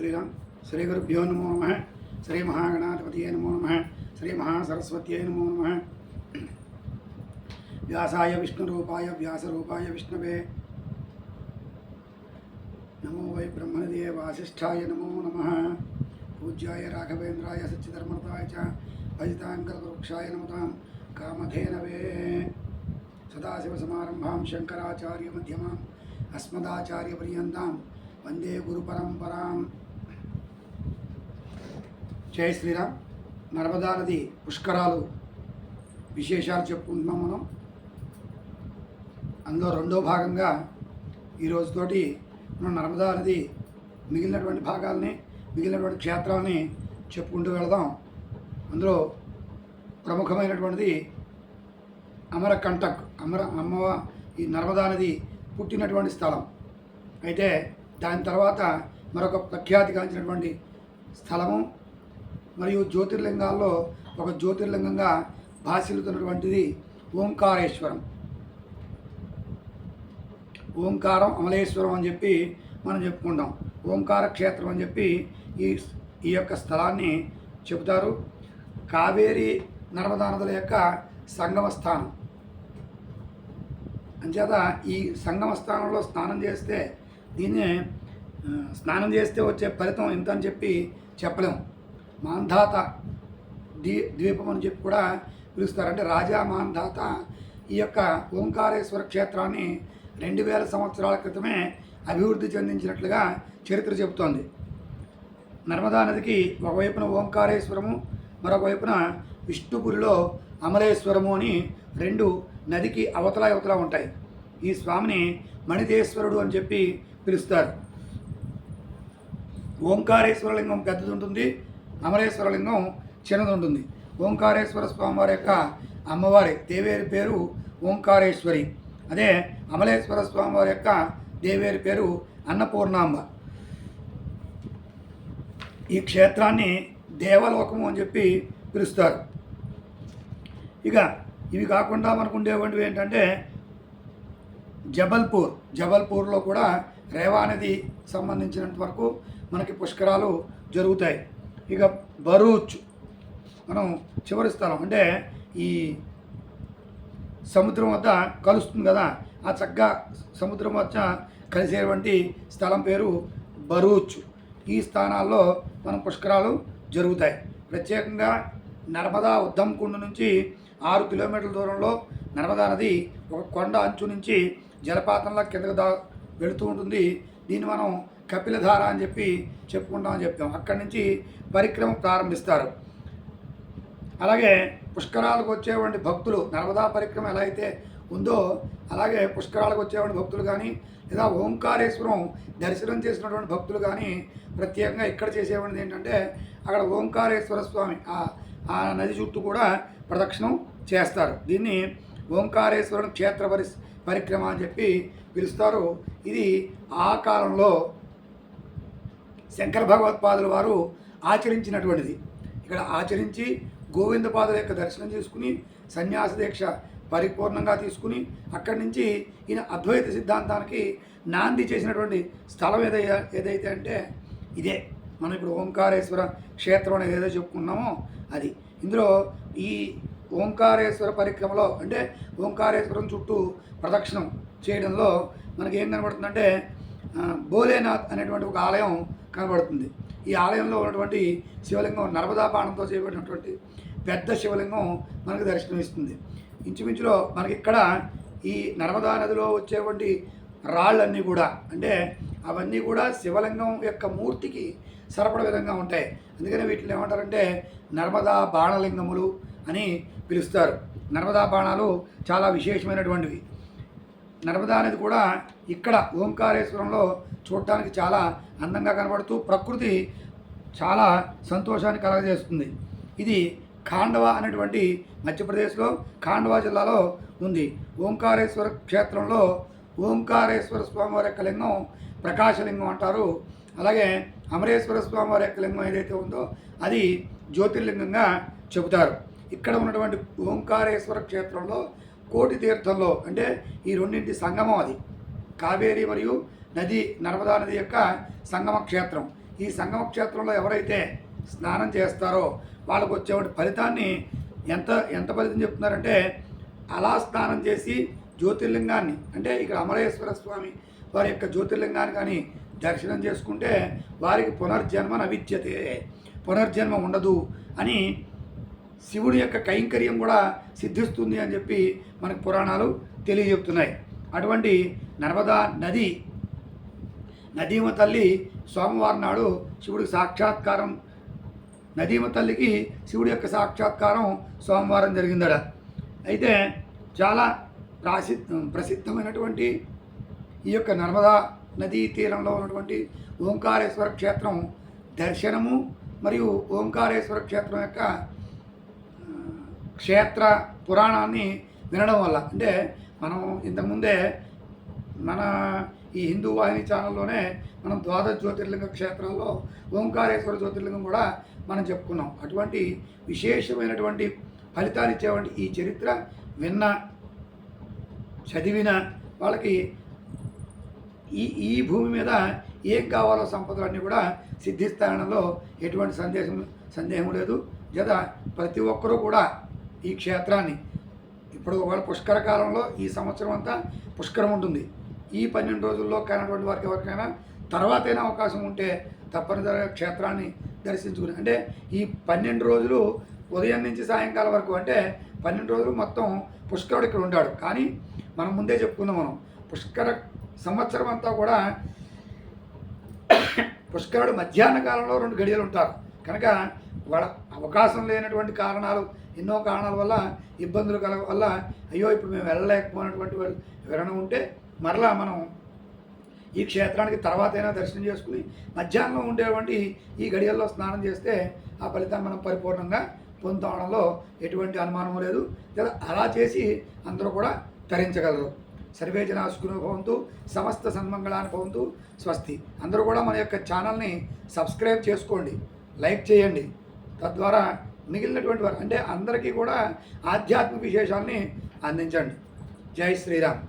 श्रीराम श्री गुरुभ्यो नमो नम श्री महागणाधिपत नमो नम श्री महासरस्वत नमो नम। व्यासा विष्णुरूपाय, व्यासरूपाय विष्णवे। नमो वै ब्रह्मदे वासीय नमो नम। पूज्याय राघवेन्द्राय सच्चिधर्मताय च भजिताङ्कल्पवृक्षाय नमतां कामधेनवे। शंकरचार्य मध्यमा अस्मदाचार्यपर्यता वंदे गुरुपरंपरा జై శ్రీరామ్. నర్మదా నది పుష్కరాలు విశేషాలు చెప్పుకుంటున్నాం మనం. అందులో రెండో భాగంగా ఈ మనం నర్మదా నది మిగిలినటువంటి భాగాల్ని మిగిలినటువంటి క్షేత్రాలని చెప్పుకుంటూ వెళదాం. అందులో ప్రముఖమైనటువంటిది అమరకంటక్ అమర అమ్మవ ఈ నర్మదా నది పుట్టినటువంటి స్థలం. అయితే దాని తర్వాత మరొక ప్రఖ్యాతిగాంచినటువంటి స్థలము మరియు జ్యోతిర్లింగాల్లో ఒక జ్యోతిర్లింగంగా భాషలుతున్నటువంటిది ఓంకారేశ్వరం. ఓంకారం అమలేశ్వరం అని చెప్పి మనం చెప్పుకుంటాం. ఓంకార క్షేత్రం అని చెప్పి ఈ ఈ యొక్క స్థలాన్ని చెబుతారు. కావేరి నర్మదా నదుల యొక్క సంగమ స్థానం. అంచేత ఈ సంగమ స్థానంలో స్నానం చేస్తే దీన్ని స్నానం చేస్తే వచ్చే ఫలితం ఇంత అని చెప్పి చెప్పలేం. మాంధాత ద్వీ ద్వీపం అని చెప్పి కూడా పిలుస్తారు అంటే రాజా మాంధాత ఈ యొక్క ఓంకారేశ్వర క్షేత్రాన్ని రెండు వేల సంవత్సరాల క్రితమే అభివృద్ధి చెందించినట్లుగా చరిత్ర చెబుతోంది. నర్మదా నదికి ఒకవైపున ఓంకారేశ్వరము మరొక వైపున విష్ణుపురిలో అమలేశ్వరము అని రెండు నదికి అవతల అవతల ఉంటాయి. ఈ స్వామిని మణిదేశ్వరుడు అని చెప్పి పిలుస్తారు. ఓంకారేశ్వరలింగం పెద్దది ఉంటుంది. అమరేశ్వర లింగం చిన్నది ఉంటుంది ఓంకారేశ్వర స్వామివారి యొక్క అమ్మవారి దేవేరి పేరు ఓంకారేశ్వరి. అదే అమలేశ్వర స్వామివారి యొక్క దేవేరి పేరు అన్నపూర్ణాంబ. ఈ క్షేత్రాన్ని దేవలోకము అని చెప్పి పిలుస్తారు. ఇక ఇవి కాకుండా మనకు ఉండేటువంటివి ఏంటంటే జబల్పూర్. జబల్పూర్లో కూడా రేవా నది సంబంధించినంత వరకు మనకి పుష్కరాలు జరుగుతాయి. ఇక బరూచ్ మనం చివరి స్థలం. అంటే ఈ సముద్రం వద్ద కలుస్తుంది కదా ఆ చక్కగా సముద్రం వద్ద కలిసేటువంటి స్థలం పేరు బరూచ్. ఈ స్థానాల్లో మన పుష్కరాలు జరుగుతాయి. ప్రత్యేకంగా నర్మదా ఉద్దం కుండ నుంచి ఆరు కిలోమీటర్ల దూరంలో నర్మదా నది ఒక కొండ అంచు నుంచి జలపాతంలో కిందకు దా వెళుతూ ఉంటుంది. దీన్ని మనం కపిలధార అని చెప్పి చెప్పుకుంటామని చెప్తాం. అక్కడి నుంచి పరిక్రమ ప్రారంభిస్తారు. అలాగే పుష్కరాలకు వచ్చేటువంటి భక్తులు నర్మదా పరిక్రమ ఎలా అయితే ఉందో అలాగే పుష్కరాలకు వచ్చేటువంటి భక్తులు కానీ లేదా ఓంకారేశ్వరం దర్శనం చేసినటువంటి భక్తులు కానీ ప్రత్యేకంగా ఇక్కడ చేసేటువంటిది ఏంటంటే అక్కడ ఓంకారేశ్వర స్వామి ఆ ఆ నది చుట్టూ కూడా ప్రదక్షిణం చేస్తారు. దీన్ని ఓంకారేశ్వరం క్షేత్ర పరి పరిక్రమ అని చెప్పి పిలుస్తారు. ఇది ఆ కాలంలో శంకర భగవత్పాదుల వారు ఆచరించినటువంటిది. ఇక్కడ ఆచరించి గోవిందపాదుల యొక్క దర్శనం చేసుకుని సన్యాస దీక్ష పరిపూర్ణంగా తీసుకుని అక్కడి నుంచి ఈయన అద్వైత సిద్ధాంతానికి నాంది చేసినటువంటి స్థలం ఏదైతే ఏదైతే అంటే ఇదే. మనం ఇప్పుడు ఓంకారేశ్వర క్షేత్రం అనేది ఏదో చెప్పుకున్నామో అది. ఇందులో ఈ ఓంకారేశ్వర పరిక్రమలో అంటే ఓంకారేశ్వరం చుట్టూ ప్రదక్షిణం చేయడంలో మనకి ఏం కనబడుతుందంటే భోలేనాథ్ అనేటువంటి ఒక ఆలయం కనబడుతుంది. ఈ ఆలయంలో ఉన్నటువంటి శివలింగం నర్మదా బాణంతో చేయబడినటువంటి పెద్ద శివలింగం మనకు దర్శనమిస్తుంది. ఇంచుమించులో మనకి ఇక్కడ ఈ నర్మదా నదిలో వచ్చేటువంటి రాళ్ళన్నీ కూడా అంటే అవన్నీ కూడా శివలింగం యొక్క మూర్తికి సరపడ విధంగా ఉంటాయి. అందుకని వీటిని ఏమంటారంటే నర్మదా బాణలింగములు అని పిలుస్తారు. నర్మదా బాణాలు చాలా విశేషమైనటువంటివి. నర్మదా అనేది కూడా ఇక్కడ ఓంకారేశ్వరంలో చూడటానికి చాలా అందంగా కనబడుతూ ప్రకృతి చాలా సంతోషాన్ని కలగజేస్తుంది. ఇది ఖాండవ అనేటువంటి మధ్యప్రదేశ్లో ఖాండవా జిల్లాలో ఉంది. ఓంకారేశ్వర క్షేత్రంలో ఓంకారేశ్వర స్వామివారి యొక్క లింగం ప్రకాశలింగం అంటారు. అలాగే అమరేశ్వర స్వామివారి యొక్క లింగం ఏదైతే ఉందో అది జ్యోతిర్లింగంగా చెబుతారు. ఇక్కడ ఉన్నటువంటి ఓంకారేశ్వర క్షేత్రంలో కోటి తీర్థంలో అంటే ఈ రెండింటి సంగమం అది. కావేరి మరియు నది నర్మదా నది యొక్క సంగమ క్షేత్రం ఈ సంగమ క్షేత్రంలో ఎవరైతే స్నానం చేస్తారో వాళ్ళకు వచ్చేటువంటి ఫలితాన్ని ఎంత ఎంత ఫలితం చెప్తున్నారంటే అలా స్నానం చేసి జ్యోతిర్లింగాన్ని అంటే ఇక్కడ అమరేశ్వర స్వామి వారి యొక్క జ్యోతిర్లింగాన్ని కానీ దర్శనం చేసుకుంటే వారికి పునర్జన్మ నవిద్యతే పునర్జన్మ ఉండదు అని శివుడి యొక్క కైంకర్యం కూడా సిద్ధిస్తుంది అని చెప్పి మనకు పురాణాలు తెలియజెప్తున్నాయి. అటువంటి నర్మదా నది నదీమ తల్లి సోమవారం నాడు శివుడికి సాక్షాత్కారం నదీమ తల్లికి శివుడి యొక్క సాక్షాత్కారం సోమవారం జరిగిందట. అయితే చాలా ప్రాసి ప్రసిద్ధమైనటువంటి ఈ యొక్క నర్మదా నదీ తీరంలో ఉన్నటువంటి ఓంకారేశ్వర క్షేత్రం దర్శనము మరియు ఓంకారేశ్వర క్షేత్రం యొక్క క్షేత్ర పురాణాన్ని వినడం వల్ల. అంటే మనం ఇంతకుముందే మన ఈ హిందూ వాహిని ఛానల్లోనే మనం ద్వాదశ జ్యోతిర్లింగ క్షేత్రాల్లో ఓంకారేశ్వర జ్యోతిర్లింగం కూడా మనం చెప్పుకున్నాం. అటువంటి విశేషమైనటువంటి ఫలితాలు ఇచ్చేటువంటి ఈ చరిత్ర విన్న చదివిన వాళ్ళకి ఈ ఈ భూమి మీద ఏం కావాలో సంపదలన్నీ కూడా సిద్ధిస్తాయనలో ఎటువంటి సందేశం సందేహం లేదు. జత ప్రతి ఒక్కరూ కూడా ఈ క్షేత్రాన్ని. ఇప్పుడు ఒకవేళ పుష్కర కాలంలో ఈ సంవత్సరం అంతా పుష్కరం ఉంటుంది. ఈ పన్నెండు రోజుల్లో కానటువంటి వారికి ఎవరికైనా తర్వాతైనా అవకాశం ఉంటే తప్పనిసరిగా క్షేత్రాన్ని దర్శించుకుని అంటే ఈ పన్నెండు రోజులు ఉదయం నుంచి సాయంకాలం వరకు అంటే పన్నెండు రోజులు మొత్తం పుష్కరుడు ఇక్కడ ఉంటాడు. కానీ మనం ముందే చెప్పుకుందాం మనం. పుష్కర సంవత్సరం అంతా కూడా పుష్కరుడు మధ్యాహ్న కాలంలో రెండు గడియలు ఉంటారు. కనుక వాళ్ళ అవకాశం లేనటువంటి కారణాలు ఎన్నో కారణాల వల్ల ఇబ్బందులు కలగ వల్ల అయ్యో ఇప్పుడు మేము వెళ్ళలేకపోయినటువంటి వాళ్ళు ఎవరైనా ఉంటే మరలా మనం ఈ క్షేత్రానికి తర్వాతైనా దర్శనం చేసుకుని మధ్యాహ్నం ఉండేటువంటి ఈ గడియల్లో స్నానం చేస్తే ఆ ఫలితాన్ని మనం పరిపూర్ణంగా పొందడంలో ఎటువంటి అనుమానం లేదు. లేదా అలా చేసి అందరూ కూడా తరించగలరు. సర్వే జనా భవంతు సమస్త సన్మంగళాన్ని భవంతు స్వస్తి. అందరూ కూడా మన యొక్క ఛానల్ని సబ్స్క్రైబ్ చేసుకోండి. లైక్ చేయండి. తద్వారా మిగిలినటువంటి వారు అంటే అందరికీ కూడా ఆధ్యాత్మిక విశేషాన్ని అందించండి. జై శ్రీరామ్.